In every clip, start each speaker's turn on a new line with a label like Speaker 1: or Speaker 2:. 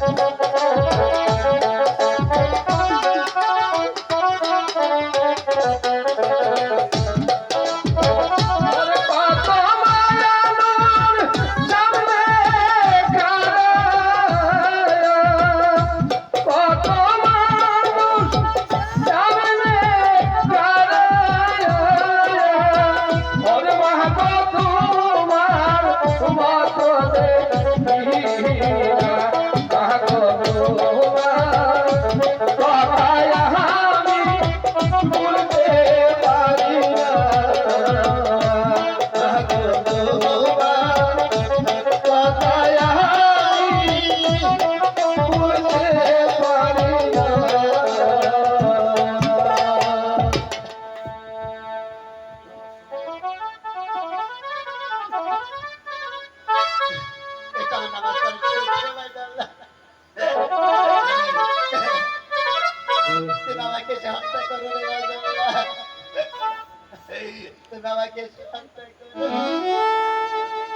Speaker 1: ওরে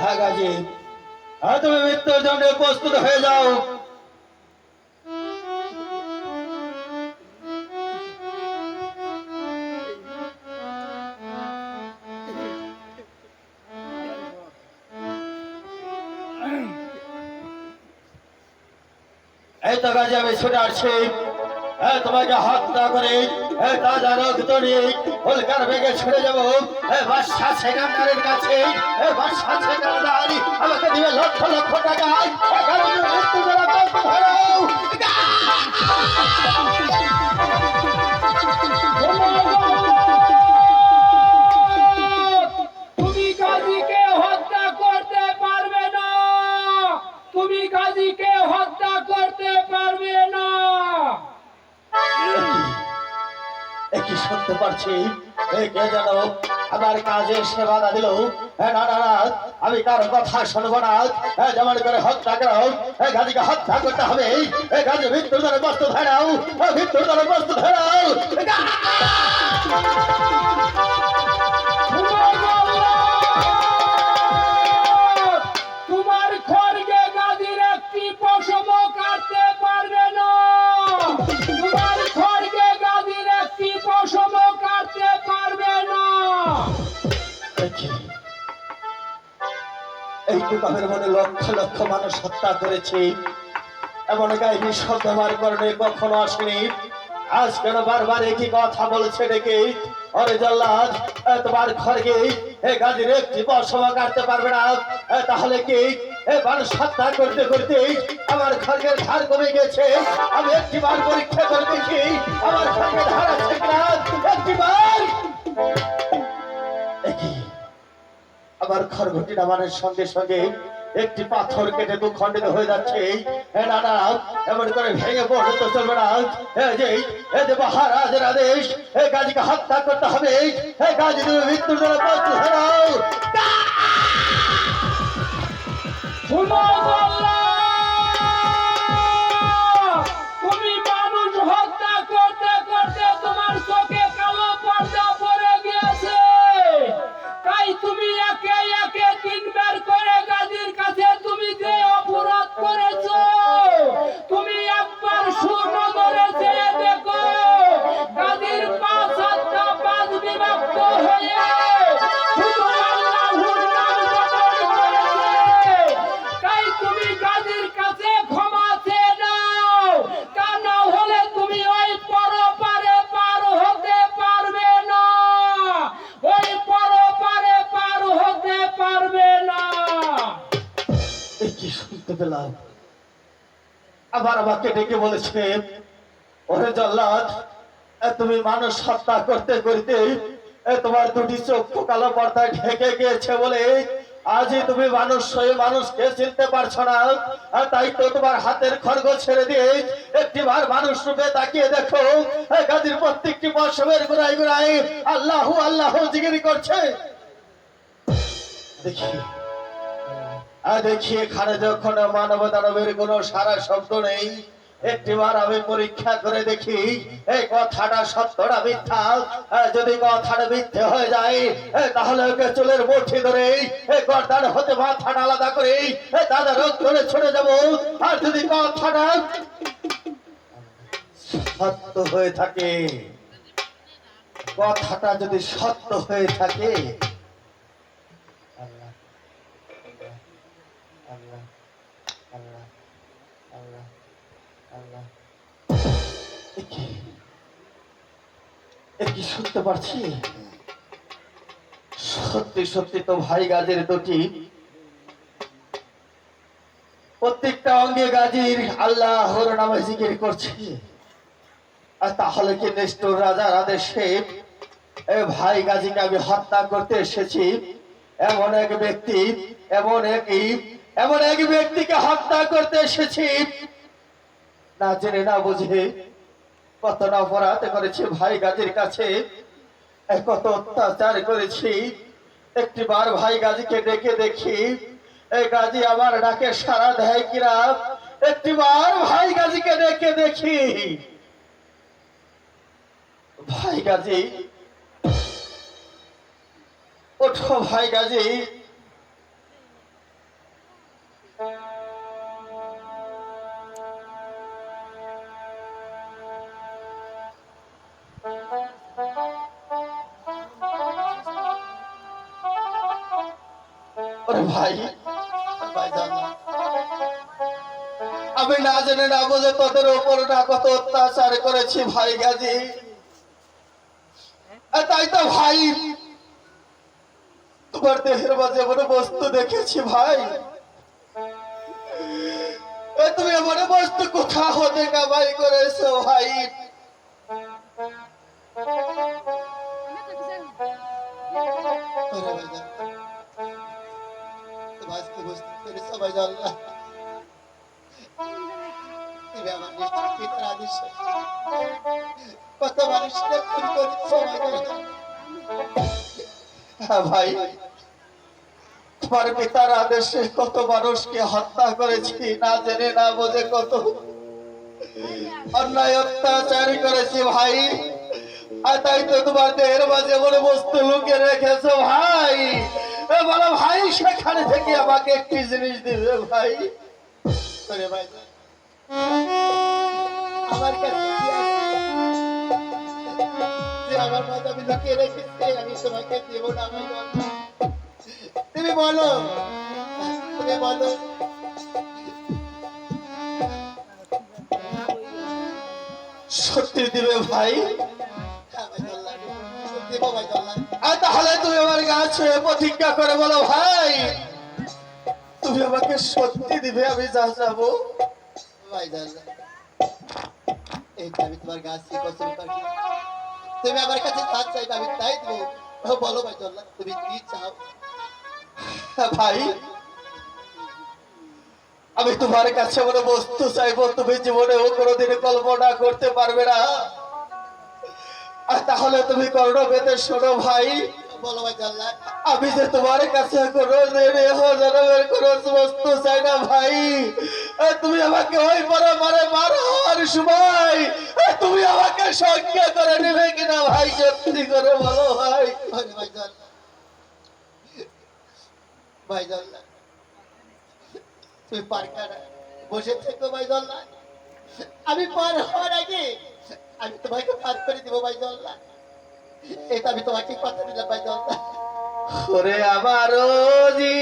Speaker 2: হ্যাঁ গাজী। হ্যাঁ তুমি মৃত্যুর জন্য প্রস্তুত হয়ে যাও। এই তো গাজী, আমি ছুটে আসছি। তোমাকে হত্যা করে তাজা রক্ত নিয়ে হোলকার বেগে ছুটে যাব। বাদশাহ সেখানকারের কাছে বাদশাহ সেখানদার আমাকে দিবে লক্ষ লক্ষ টাকা। মৃত্যু দ্বারা কষ্ট ধরাও
Speaker 1: তুমি
Speaker 2: আমার কাজে সে বাধা দিল। হ্যাঁ না না আমি কার কথা শুনব না। যেমন করে হত্যা করো গাড়িকে হত্যা করতে হবে। গাড়ি মৃত্যুর দ্বারা বস্তু ধরাও মৃত্যুর দ্বারা বস্তু ধরাও দেখি এই মনে লক্ষ লক্ষ মানুষ হত্যা করেছে। এমন করলে কখনো আসেনি। আজ কেন বারবার একই কথা বলছে ডেকে? অরে জল্লাদ তোমার এ গাজীর একটি কাটতে পারবে না। তাহলে কি এ মানুষ হত্যা করতে করতে আমার খড়গের ধার কমে গেছে? আমি একটি বার পরীক্ষা করে দেখি, আমার ধার আছে কিনা? একটি বার! আবার খড়ঘটি নামানোর সঙ্গে সঙ্গে একটি পাথর কেটে দু খণ্ডিত হয়ে যাচ্ছে। এমন করে ভেঙে পড়ে তো চলবে না। যে মহারাজের আদেশ গাজীকে হত্যা করতে হবে। গাজী মৃত্যুর জন্য কি শুনতে পেলাম আবার আমাকে ডেকে বলেছে, ওরে জল্লাদ তুমি মানুষ হত্যা করতে করতে তোমার দুটি চক্ষু কালো পর্দায় ঢেকে গিয়েছে বলে আজই তুমি মানুষ হয়ে মানুষকে চিনতে পারছ না। তাই তো তোমার হাতের খড়গ ছেড়ে দিয়ে একটি বার মানুষ রূপে তাকিয়ে দেখো গাদির প্রত্যেকটি বসবের গুড়াই গুড়াই আল্লাহু আল্লাহ জিগিরি করছে। দেখি। দেখি এখানে যখন মানব দানবের কোনো সারা শব্দ নেই, একটিবার আমি পরীক্ষা করে দেখি, এই কথাটা সত্যটা মিথ্যা। যদি কথাটা মিথ্যে হয়ে যায় তাহলে ওকে চুলের মুঠি ধরে গর্দান হতে মাথাটা আলাদা করে দাদা রোগ করে ছড়ে যাব আর যদি কথাটা সত্য হয়ে থাকে, কথাটা যদি সত্য হয়ে থাকে আল্লাহ আল্লাহ আল্লাহ আল্লাহ আল্লাহ এ কি? শুনতে পারছি? সত্যি সত্যি তো ভাই গাজের দুটি। প্রত্যেকটা অঙ্গে গাজীর নামে জিকির আর তাহলে কি রাজার আদেশে ভাই গাজীকে আমি হত্যা করতে এসেছি? এমন এক ব্যক্তি, এমন এক এমন এক ব্যক্তিকে হত্যা করতে এসেছি। না জেনে না বুঝে কত না অপরাধ করেছি ভাই গাজীর কাছে? কত অত্যাচার করেছি। একটি বার ভাই গাজীকে ডেকে দেখি এই গাজী, আমার ডাকে সারা দেয় কিনা একটি বার ভাই গাজীকে ডেকে দেখি, ভাই গাজী, ওঠো ভাই গাজী। আমি না জেনে না বুঝে তোদের ওপর না কত অত্যাচার করেছি ভাই গাজি। তাই তো ভাই, তোমার দেহের মাঝে এমন বস্তু দেখেছি ভাই। তুমি এমন বস্তু কোথা হতে কামাই করেছ ভাই।
Speaker 3: বুঝতে ভাই কত মানুষকে
Speaker 2: হ্যাঁ ভাই তোমার পিতার আদেশে কত মানুষকে হত্যা করেছি, না জেনে না বোঝে কত অন্যায় অত্যাচার করেছি ভাই। আর তাই তো তোমার দেহের মাঝে বলে বস্তু লুকিয়ে রেখেছো ভাই। বলো ভাই, সেখানে থেকে আমাকে একটি জিনিস দিবে ভাই।
Speaker 3: ভাই, আমার কাছে আমার মাথা আমি রেখেছি, আমি তোমাকে দেব ভাই। তুমি বলো তুমি বলো।
Speaker 2: সত্যি দিবে ভাই? তাহলে তুমি আমার কাছে প্রতিজ্ঞা করে বলো, ভাই, তুমি আমাকে সত্যি দিবে, আমি যা যাব
Speaker 3: ভাই আমি তোমার গাছ কাছে যা আমি
Speaker 2: হ্যাঁ তোমার কাছে মনে বস্তু চাইব, তুমি জীবনেও কোনোদিন কল্পনা করতে পারবে না। আর তাহলে তুমি করোনা পেতে শোনো, ভাই আমি যে তোমার কাছে কোনো জন্মের কোনো বস্তু চাই না ভাই। তুমি আমাকে ওই পরে মারে মারো, আর সময় তুমি আমাকে সঙ্গে করে নেবে কিনা ভাই, সত্যি করে বলো ভাই।
Speaker 3: ভাই জানলা। তুমি পার্কারা বসে থেকো ভাই জানলা। আমি পার হওয়ার আগে আমি তোমাকে পার করে দিব ভাই জানলা। এটা আমি তোমাকে কথা দিলাম ভাই
Speaker 2: ওরে আমার জি।